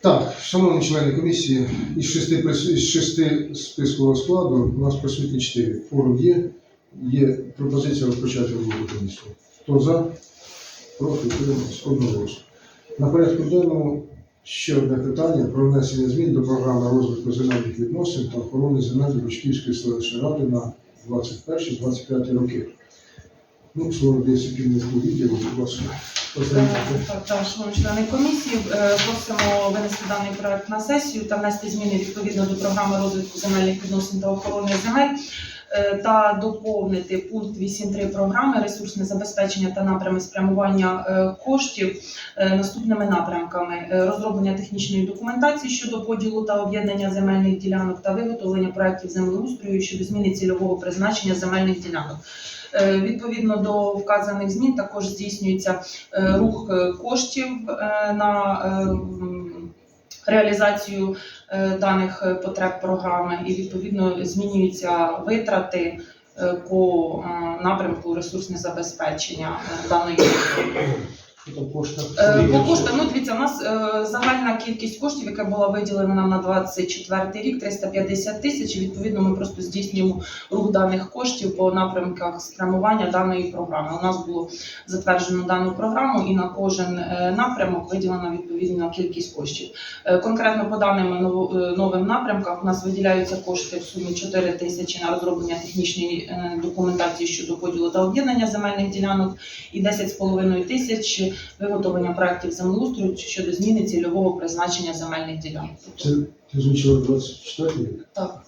Так, шановні члени комісії, із шести, із шести спискового складу у нас присутні чотири. Форум є. Є пропозиція розпочати роботу комісії. Хто за? Проти утримались одноголосно. На порядку денному ще одне питання про внесення змін до програми розвитку земельних відносин та охорони земель Ручківської селищної ради на 21-25 роки. Ну, слово дається керівнику відділу, будь ласка. Так, шановні члени комісії, е, просимо винести даний проект на сесію та внести зміни відповідно до програми розвитку земельних відносин та охорони земель та доповнити пункт 8.3 програми ресурсне забезпечення та напрями спрямування е, коштів е, наступними напрямками: Е, розроблення технічної документації щодо поділу та об'єднання земельних ділянок та виготовлення проектів землеустрою щодо зміни цільового призначення земельних ділянок. Е, Відповідно до вказаних змін також здійснюється е, рух е, коштів е, на е, реалізацію е, даних е, потреб програми, і відповідно змінюються витрати е, по напрямку ресурсне забезпечення даної Е, По коштам, ну дивіться, у нас е, загальна кількість коштів, яка була виділена нам на 24 рік, 350 тисяч. Відповідно, ми просто здійснюємо рух даних коштів по напрямках спрямування даної програми. У нас було затверджено дану програму, і на кожен е, напрямок виділена відповідна кількість коштів. Е, Конкретно по даним ново- е, новим напрямкам у нас виділяються кошти в сумі 4 тисячі на розроблення технічної е, документації щодо поділу та об'єднання земельних ділянок і 10,5 тисяч виготовлення проектів землеустрою щодо зміни цільового призначення земельних ділянок. Це ти звучила 24 рік, Так,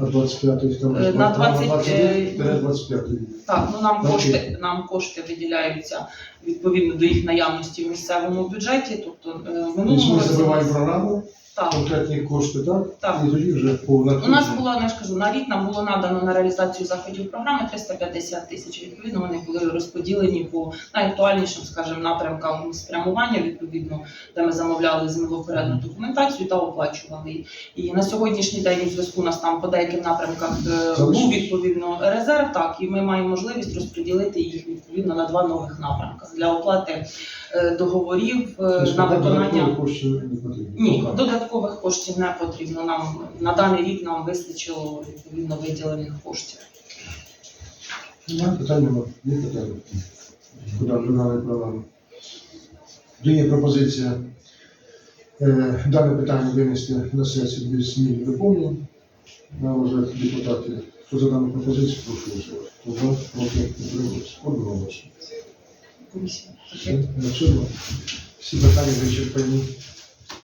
а 25 там Е, на 20, е, 25 так, ну нам Навчи. кошти нам кошти виділяються відповідно до їх наявності в місцевому бюджеті. Тобто е, в Тобто минулому ми забиваємо програму, так. конкретні кошти, так? Так. І тоді вже по У нас було, я ж кажу, на рік нам було надано на реалізацію заходів програми 350 тисяч. Відповідно, вони були розподілені по найактуальнішим, скажімо, напрямкам спрямування, відповідно, де ми замовляли землевпорядну документацію та оплачували. її. І на сьогоднішній день у зв'язку у нас там по деяким напрямках е, був відповідно резерв, так і ми маємо можливість розподілити їх відповідно на два нових напрямках для оплати е, договорів е, Тобто на виконання. коштів не потрібно. Ні, додаткових коштів не потрібно. Нам на даний рік нам вистачило відповідно виділених коштів. Немає питань, нема. Є питання. Куди програми програми? Є пропозиція е, дане питання винести на сесію без змін і доповнень. На розгляд депутатів. Хто за дану пропозицію, прошу голосувати. Хто за, проти. Одноголосно. Комісія. Все, на цьому всі питання вичерпані.